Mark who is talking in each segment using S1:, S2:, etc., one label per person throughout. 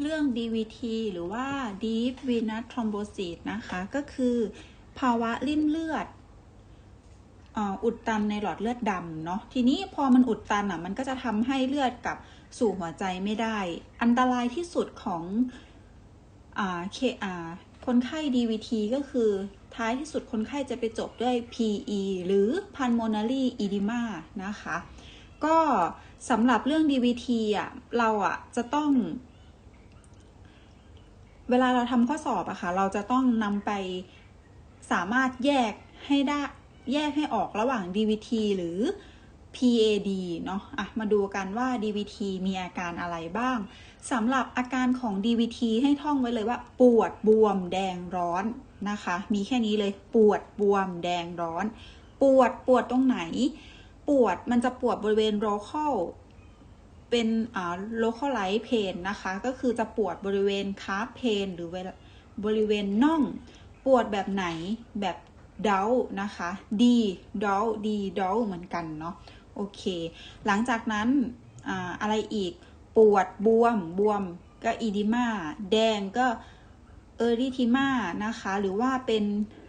S1: เรื่อง DVT หรือว่า Deep Venous Thrombosis นะคะ ก็คือภาวะริ่มเลือดอ,อุดตันในหลอดเลือดดำเนาะทีนี้พอมันอุดตันอะมันก็จะทำให้เลือดกลับสู่หัวใจไม่ได้ อันตรายที่สุดของอ่าเคอาคนไข้ DVT ก็คือท้ายที่สุดคนไข้จะไปจบด้วย PE หรือ Pulmonary Edema นะคะ ก็สำหรับเรื่อง DVT อะเราอะจะต้อง เวลาเราทำข้อสอบอะค่ะ เราจะต้องนำไปสามารถแยกให้ได้แยกให้ออกระหว่าง DVT หรือ PAD เนาะอะมาดูกันว่า DVT มีอาการอะไรบ้างสำหรับอาการของ DVT ให้ท่องไว้เลยว่า ปวดบวมแดงร้อนนะคะ มีแค่นี้เลยปวดบวมแดงร้อน ปวดปวดตรงไหน ปวดมันจะปวดบริเวณ local เป็นอ่า localize pain นะคะ ก็คือจะปวดบริเวณ calf pain หรือบริเวณน่อง ปวดแบบไหนแบบเดานะคะดีเดาดีเดาเหมือนกันเนาะโอเค หลังจากนั้นอ่าอะไรอีกปวดบวมบวมก็อีดิมาแดงก็เอริทิมานะคะ หรือว่าเป็น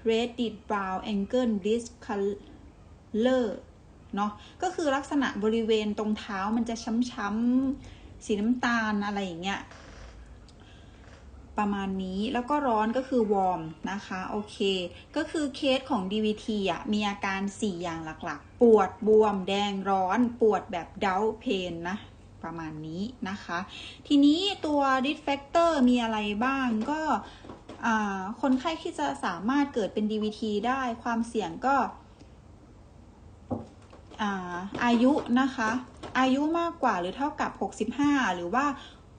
S1: reddish brown ankle discolor เนาะก็คือลักษณะบริเวณตรงเท้ามันจะช้ำๆสีน้ำตาลอะไรอย่างเงี้ยประมาณนี้แล้วก็ร้อนก็คือวอร์มนะคะโอเค ก็คือเคสของ DVT อะมีอาการ 4 อย่างหลักๆ ปวดบวมแดงร้อน ปวดแบบเดาเพนนะประมาณนี้นะคะ ทีนี้ตัว risk factor มีอะไรบ้างก็คนไข้ที่จะสามารถเกิดเป็น DVT ได้ความเสี่ยงก็ อาอายุนะคะ อายุมากกว่าหรือเท่ากับ 65 หรือว่า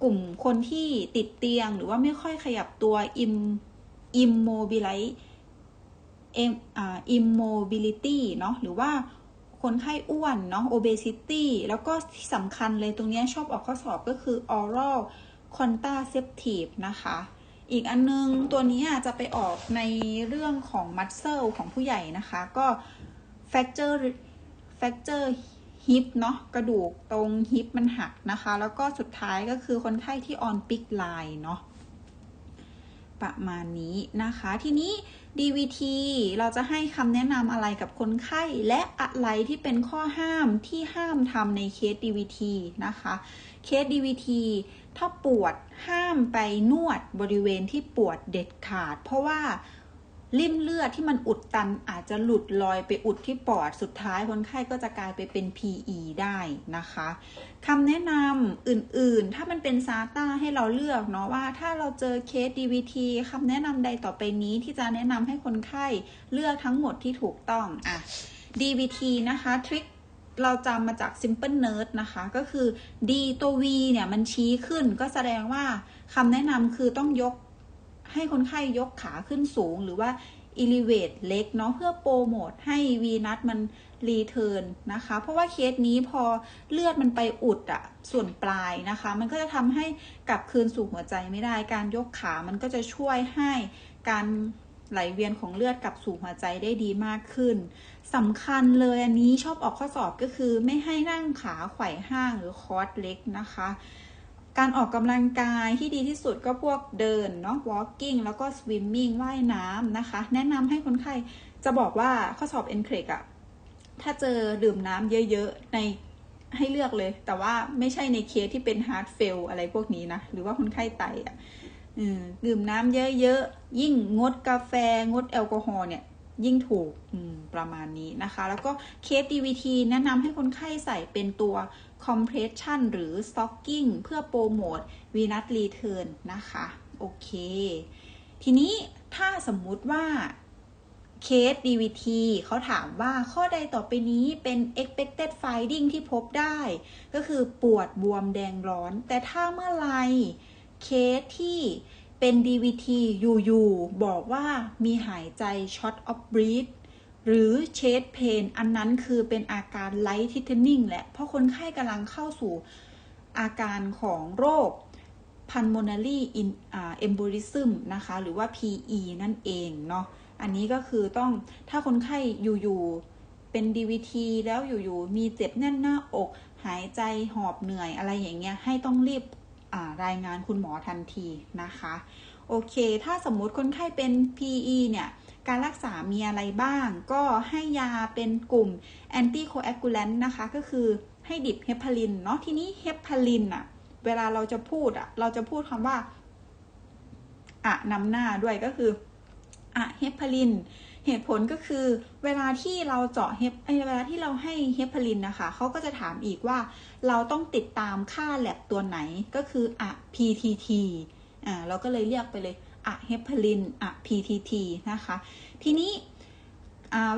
S1: กลุ่มคนที่ติดเตียงหรือว่าไม่ค่อยขยับตัว im immobilize เอ็มอ่า immobility เนาะหรือว่าคนไข้อ้วนเนาะ obesity แล้วก็ที่สำคัญเลยตรงนี้ชอบออกข้อสอบก็คือ oral contraceptive นะคะ อีกอันนึงตัวนี้จะไปออกในเรื่องของ muscle ของผู้ใหญ่นะคะ ก็ fracture fracture hip เนาะกระดูกตรงฮิปมันหักนะคะ แล้วก็สุดท้ายก็คือคนไข้ที่ on pick line เนาะประมาณนี้นะคะ ทีนี้ DVT เราจะให้คำแนะนำอะไรกับคนไข้ และอะไรที่เป็นข้อห้ามที่ห้ามทำในเคส DVT นะคะ เคส DVT ถ้าปวดห้ามไปนวดบริเวณที่ปวดเด็ดขาด เพราะว่า ริ่มเลือดที่มันอุดตันอาจจะหลุดลอยไปอุดที่ปอดสุดท้ายคนไข้ก็จะกลายไปเป็น PE ได้นะคะคำแนะนำอื่นๆ ถ้ามันเป็นซาต้าให้เราเลือกเนาะว่าถ้าเราเจอเคส DVT คำแนะนำใดต่อไปนี้ที่จะแนะนำให้คนไข้เลือกทั้งหมดที่ถูกต้องอะ DVT นะคะทริคเราจำมาจาก Simple Nerd นะคะ ก็คือ D ตัว V เนี่ย มันชี้ขึ้นก็แสดงว่าคำแนะนำคือต้องยก ให้คนไข้ยกขาขึ้นสูง หรือว่า elevate เล็กเนาะเพื่อโปรโมทให้วีนัสมันรีเทิร์นนะคะ เพราะว่าเคสนี้พอเลือดมันไปอุดอะส่วนปลายนะคะ มันก็จะทำให้กลับคืนสู่หัวใจไม่ได้ การยกขามันก็จะช่วยให้การไหลเวียนของเลือดกลับสู่หัวใจได้ดีมากขึ้นสำคัญเลยอันนี้ชอบออกข้อสอบก็คือไม่ให้นั่งขาไขว่ห้างหรือคอร์สเล็กนะคะ การออกกำลังกายที่ดีที่สุดก็พวกเดินเนาะ walking แล้วก็ swimming ว่ายน้ำนะคะ แนะนำให้คนไข้จะบอกว่าข้อสอบ n c r e อะถ้าเจอดื่มน้ำเยอะๆ ในให้เลือกเลย แต่ว่าไม่ใช่ในเคสที่เป็น heart fail อะไรพวกนี้นะ หรือว่าคนไข้ไตอะดื่มน้ำเยอะๆ ยิ่งงดกาแฟงดแอลกอฮอล์เนี่ย ยิ่งถูกประมาณนี้นะคะ แล้วก็เคส DVT แนะนำให้คนไข้ใส่เป็นตัว compression หรือ stocking เพื่อโปรโมท venous return นะคะ โอเค ทีนี้ถ้าสมมุติว่าเคส DVT เขาถามว่าข้อใดต่อไปนี้เป็น expected finding ที่พบได้ ก็คือปวดบวมแดงร้อน แต่ถ้าเมื่อไรเคสที่ เป็น DVT อยู่ๆบอกว่ามีหายใจ short of breath หรือ chest pain อันนั้นคือเป็นอาการ light threatening แหละ เพราะคนไข้กำลังเข้าสู่อาการของโรค pulmonary embolism นะคะ หรือว่า PE นั่นเองเนาะอันนี้ก็คือต้องถ้าคนไข้อยู่ๆเป็น DVT แล้วอยู่ๆมีเจ็บแน่นหน้าอก หายใจหอบเหนื่อยอะไรอย่างเงี้ยให้ต้องรีบ รายงานคุณหมอทันทีนะคะ โอเค ถ้าสมมุติคนไข้เป็น PE เนี่ยการรักษามีอะไรบ้าง ก็ให้ยาเป็นกลุ่ม anti coagulant นะคะ ก็คือให้ดิบเฮปารินเนาะทีนี้เฮปารินอะเวลาเราจะพูดอะเราจะพูดคำว่าอะนำหน้าด้วยก็คืออะเฮปาริน เหตุผลก็คือเวลาที่เราเจาะเฮปเวลาที่เราให้เฮปารินนะคะเขาก็จะถามอีกว่าเราต้องติดตามค่าแลบตัวไหนก็คืออะ PTT อ่าเราก็เลยเรียกไปเลยอะเฮปารินอะ PTT นะคะ ทีนี้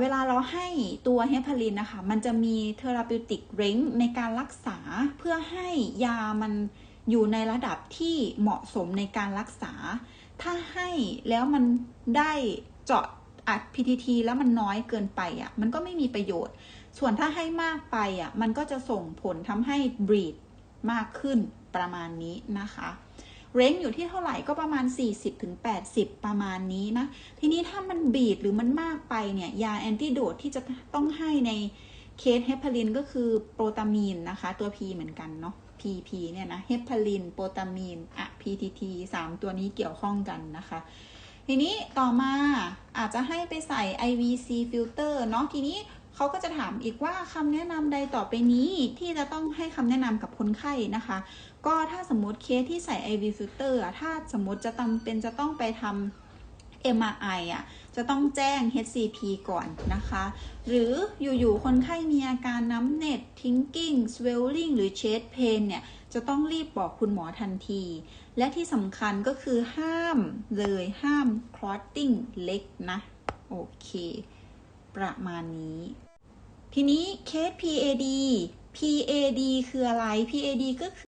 S1: เวลาเราให้ตัวเฮปารินนะคะ มันจะมีเทอราปิวติกเรน g ในการรักษาเพื่อให้ยามันอยู่ในระดับที่เหมาะสมในการรักษา ถ้าให้แล้วมันได้เจาะ อัด PTT แล้วมันน้อยเกินไปอะมันก็ไม่มีประโยชน์ ส่วนถ้าให้มากไปอะมันก็จะส่งผลทำให้บรีดมากขึ้นประมาณนี้นะคะเร้งอยู่ที่เท่าไหร่ก็ประมาณ 40-80 ประมาณนี้นะ ทีนี้ถ้ามันบีดหรือมันมากไปเนี่ย ยาแอนติโดดที่จะต้องให้ในเคสเฮปารินก็คือโปรตามีนนะคะ ตัว P เหมือนกันเนาะ PP เนี่ยนะเฮปารินโปรตามีนอะ PTT 3 ตัวนี้เกี่ยวข้องกันนะคะ ทีนี้ต่อมาอาจจะให้ไปใส่ IVC filter เนาะทีนี้เขาก็จะถามอีกว่าคำแนะนำใดต่อไปนี้ที่จะต้องให้คำแนะนำกับคนไข้นะคะ ก็ถ้าสมมติเคสที่ใส่ IV filter ถ้าสมมติจะจำเป็นจะต้องไปทำ MRI อะจะต้องแจ้ง HCP ก่อนนะคะ หรืออยู่ๆ คนไข้มีอาการน้ำเน็ด tinking swelling หรือ chest pain เนี่ย จะต้องรีบบอกคุณหมอทันที และที่สำคัญก็คือห้ามเลยห้าม clotting เล็กนะ โอเค ประมาณนี้ ทีนี้เคส PAD PAD คืออะไร PAD ก็คือ